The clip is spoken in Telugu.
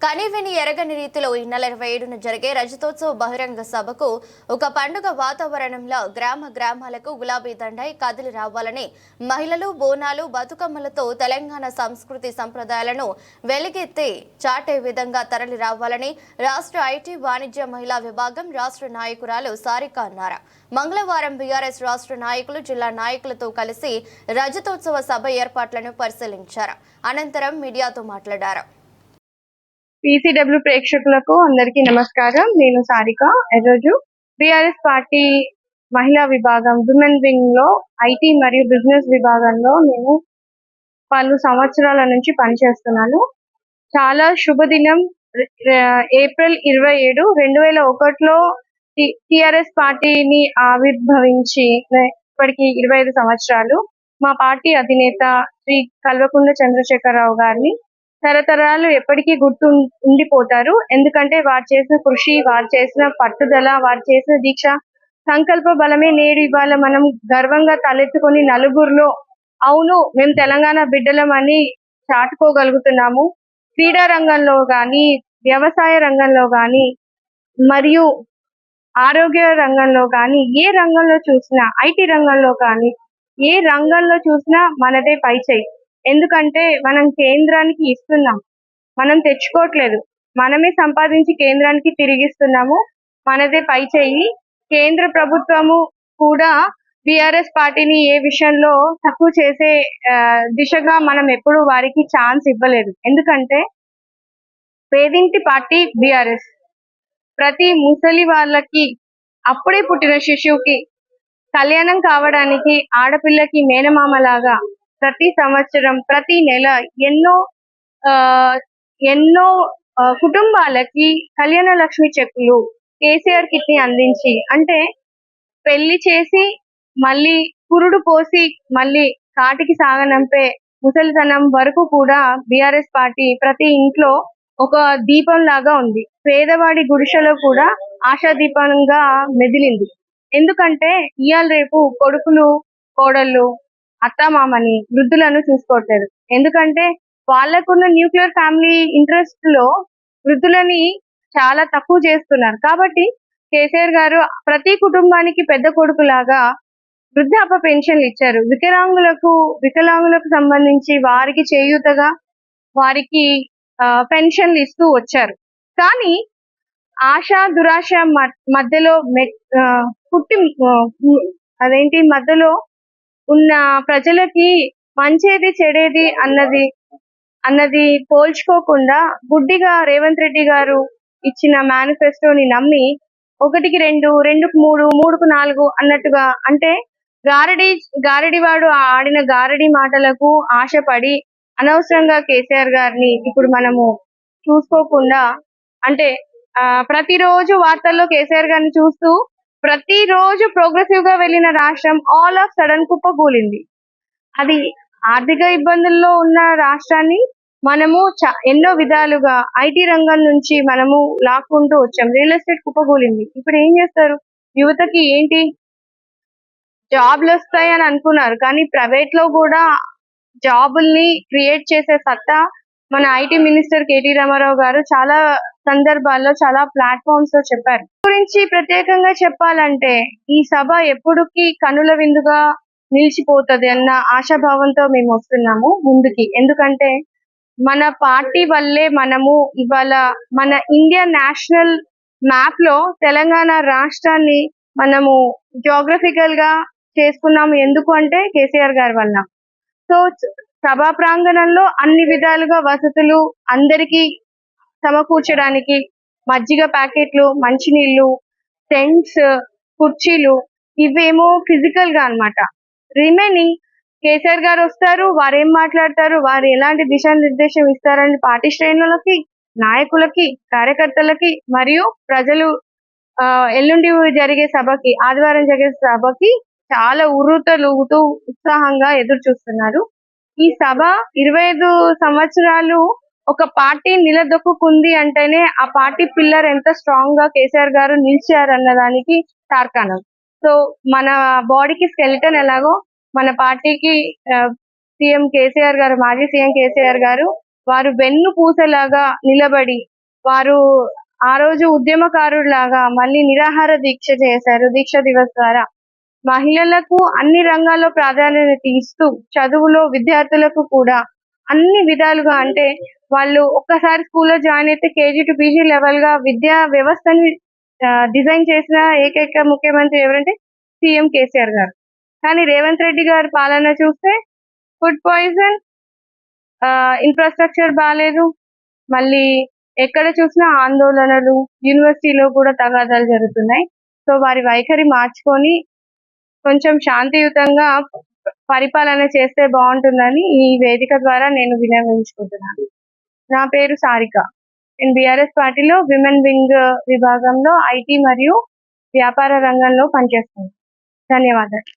కనివిని ఎరగని రీతిలో ఈ నెల ఇరవై ఏడున జరిగే రజతోత్సవ బహిరంగ సభకు ఒక పండుగ వాతావరణంలో గ్రామ గ్రామాలకు గులాబీ దండై కదిలి రావాలని మహిళలు బోనాలు బతుకమ్మలతో తెలంగాణ సంస్కృతి సంప్రదాయాలను వెలిగెత్తి చాటే విధంగా తరలి రావాలని రాష్ట్ర ఐటీ వాణిజ్య మహిళా విభాగం రాష్ట్ర నాయకురాలు సారిక అన్నారు. మంగళవారం బీఆర్ఎస్ రాష్ట్ర నాయకులు జిల్లా నాయకులతో కలిసి రజతోత్సవ సభ ఏర్పాట్లను పరిశీలించారు. అనంతరం మీడియాతో మాట్లాడారు. పీసీడబ్ల్యూ ప్రేక్షకులకు అందరికీ నమస్కారం. నేను సారిక. ఈరోజు బీఆర్ఎస్ పార్టీ మహిళా విభాగం విమెన్ వింగ్లో ఐటీ మరియు బిజినెస్ విభాగంలో నేను పలు సంవత్సరాల నుంచి పనిచేస్తున్నాను. చాలా శుభదినం. ఏప్రిల్ ఇరవై ఏడు రెండు వేల ఒకటిలో టిఆర్ఎస్ పార్టీని ఆవిర్భవించి ఇప్పటికి ఇరవై ఐదు సంవత్సరాలు. మా పార్టీ అధినేత శ్రీ కల్వకుంట్ల చంద్రశేఖరరావు గారిని తరతరాలు ఎప్పటికీ గుర్తు ఉండిపోతారు. ఎందుకంటే వారు చేసిన కృషి వారు చేసిన పట్టుదల వారు చేసిన దీక్ష సంకల్ప బలమే నేడు ఇవాళ మనం గర్వంగా తలెత్తుకొని నలుగురిలో అవును మేము తెలంగాణ బిడ్డలమని చాటుకోగలుగుతున్నాము. క్రీడా రంగంలో కానీ వ్యవసాయ రంగంలో కానీ మరియు ఆరోగ్య రంగంలో కానీ ఏ రంగంలో చూసినా ఐటీ రంగంలో కానీ ఏ రంగంలో చూసినా మనదే పైచేయి. ఎందుకంటే మనం కేంద్రానికి ఇస్తున్నాం. మనం తెచ్చుకోవట్లేదు. మనమే సంపాదించి కేంద్రానికి తిరిగిస్తున్నాము. మనదే పై చేయి. కేంద్ర ప్రభుత్వము కూడా బీఆర్ఎస్ పార్టీని ఏ విషయంలో తక్కువ చేసే దిశగా మనం ఎప్పుడు వారికి ఛాన్స్ ఇవ్వలేదు. ఎందుకంటే పేదింటి పార్టీ బీఆర్ఎస్. ప్రతి ముసలి వాళ్ళకి అప్పుడే పుట్టిన శిశువుకి కళ్యాణం కావడానికి ఆడపిల్లకి మేనమామలాగా ప్రతి సంవత్సరం ప్రతి నెల ఎన్నో ఆ ఎన్నో కుటుంబాలకి కళ్యాణ లక్ష్మి చెక్కులు కేసీఆర్ కిట్ని అందించి అంటే పెళ్ళి చేసి మళ్ళీ కురుడు పోసి మళ్ళీ కాటికి సాగనంపే ముసలితనం వరకు కూడా బీఆర్ఎస్ పార్టీ ప్రతి ఇంట్లో ఒక దీపం లాగా ఉంది. పేదవాడి గుడిసెలో కూడా ఆశాదీపంగా మెదిలింది. ఎందుకంటే ఇవాళ రేపు కొడుకులు కోడళ్ళు అత్తమామని వృద్ధులను చూసుకోవట్లేదు. ఎందుకంటే వాళ్ళకున్న న్యూక్లియర్ ఫ్యామిలీ ఇంట్రెస్ట్లో వృద్ధులని చాలా తక్కువ చేస్తున్నారు. కాబట్టి కేసీఆర్ గారు ప్రతి కుటుంబానికి పెద్ద కొడుకు లాగా వృద్ధాప్య పెన్షన్లు ఇచ్చారు. వికలాంగులకు వికలాంగులకు సంబంధించి వారికి చేయూతగా వారికి పెన్షన్లు ఇస్తూ వచ్చారు. కానీ ఆశ దురాశ మధ్యలో మె- పుట్టి అదేంటి మధ్యలో ఉన్న ప్రజలకి మంచేది చెడేది అన్నది అన్నది పోల్చుకోకుండా గుడ్డిగా రేవంత్ రెడ్డి గారు ఇచ్చిన మేనిఫెస్టోని నమ్మి ఒకటికి రెండు రెండుకు మూడు మూడుకు నాలుగు అన్నట్టుగా అంటే గారడి గారడివాడు ఆడిన గారడి మాటలకు ఆశపడి అనవసరంగా కేసీఆర్ గారిని ఇప్పుడు మనము చూసుకోకుండా అంటే ఆ, ప్రతిరోజు వార్తల్లో కేసీఆర్ గారిని చూస్తూ ప్రతిరోజు ప్రోగ్రెసివ్గా వెళ్ళిన రాష్ట్రం ఆల్ ఆఫ్ సడన్ కుప్పకూలింది. అది ఆర్థిక ఇబ్బందుల్లో ఉన్న రాష్ట్రాన్ని మనము చ- ఎన్నో విధాలుగా ఐటీ రంగం నుంచి మనము లాక్కుంటూ వచ్చాం. రియల్ ఎస్టేట్ కుప్పకూలింది. ఇప్పుడు ఏం చేస్తారు? యువతకి ఏంటి? జాబ్లు వస్తాయి అని అనుకున్నారు. కానీ ప్రైవేట్లో కూడా జాబుల్ని క్రియేట్ చేసే సత్తా మన ఐటీ మినిస్టర్ కేటీ రామారావు గారు చాలా సందర్భాల్లో చాలా ప్లాట్ఫామ్స్లో చెప్పారు. గురించి ప్రత్యేకంగా చెప్పాలంటే ఈ సభ ఎప్పుడుకి కనుల విందుగా నిలిచిపోతది అన్న ఆశాభావంతో మేము వస్తున్నాము ముందుకి. ఎందుకంటే మన పార్టీ వల్లే మనము ఇవాళ మన ఇండియా నేషనల్ మ్యాప్లో తెలంగాణ రాష్ట్రాన్ని మనము జోగ్రఫికల్గా చేసుకున్నాము. ఎందుకు అంటే కేసీఆర్ గారి వల్ల. సో సభా ప్రాంగణంలో అన్ని విధాలుగా వసతులు అందరికీ సమకూర్చడానికి మజ్జిగ ప్యాకెట్లు మంచినీళ్ళు టెంట్స్ కుర్చీలు ఇవేమో ఫిజికల్గా అన్నమాట. రిమైనింగ్ కేసీఆర్ గారు వస్తారు వారు ఏం మాట్లాడతారు వారు ఎలాంటి దిశానిర్దేశం ఇస్తారని పార్టీ శ్రేణులకి నాయకులకి కార్యకర్తలకి మరియు ప్రజలు ఆ, ఎల్లుండి జరిగే సభకి ఆదివారం జరిగే సభకి చాలా ఉర్రుతలు ఉత్సాహంగా ఎదురు చూస్తున్నారు ఈ సభ ఇరవై ఐదు సంవత్సరాలు ఒక పార్టీ నిలదొక్కుంది అంటేనే ఆ పార్టీ పిల్లర్ ఎంత స్ట్రాంగ్గా కేసీఆర్ గారు నిలిచారు అన్న దానికి తార్కాణం. సో మన బాడీకి స్కెలిటన్ ఎలాగో మన పార్టీకి సీఎం కేసీఆర్ గారు మాజీ సీఎం కేసీఆర్ గారు వారు వెన్ను పూసలాగా నిలబడి వారు ఆ రోజు ఉద్యమకారులాగా మళ్ళీ నిరాహార దీక్ష చేశారు దీక్ష దివస్ ద్వారా. మహిళలకు అన్ని రంగాల్లో ప్రాధాన్యత ఇస్తూ చదువులో విద్యార్థులకు కూడా అన్ని విధాలుగా అంటే వాళ్ళు ఒక్కసారి స్కూల్లో జాయిన్ అయితే కేజీ టు పీజీ లెవెల్గా విద్యా వ్యవస్థని డిజైన్ చేసిన ఏకైక ముఖ్యమంత్రి ఎవరంటే సీఎం కేసీఆర్ గారు. కానీ రేవంత్ రెడ్డి గారి పాలన చూస్తే ఫుడ్ పాయిజన్ ఇన్ఫ్రాస్ట్రక్చర్ బాగాలేదు మళ్ళీ ఎక్కడ చూసినా ఆందోళనలు యూనివర్సిటీలో కూడా తగాదాలు జరుగుతున్నాయి. సో వారి వైఖరి మార్చుకొని కొంచెం శాంతియుతంగా పరిపాలన చేస్తే బాగుంటుందని ఈ వేదిక ద్వారా నేను వినియోగించుకుంటున్నాను. నా పేరు సారిక. నేను బీఆర్ఎస్ పార్టీలో విమెన్ వింగ్ విభాగంలో ఐటీ మరియు వ్యాపార రంగంలో పనిచేస్తాను ధన్యవాదాలు.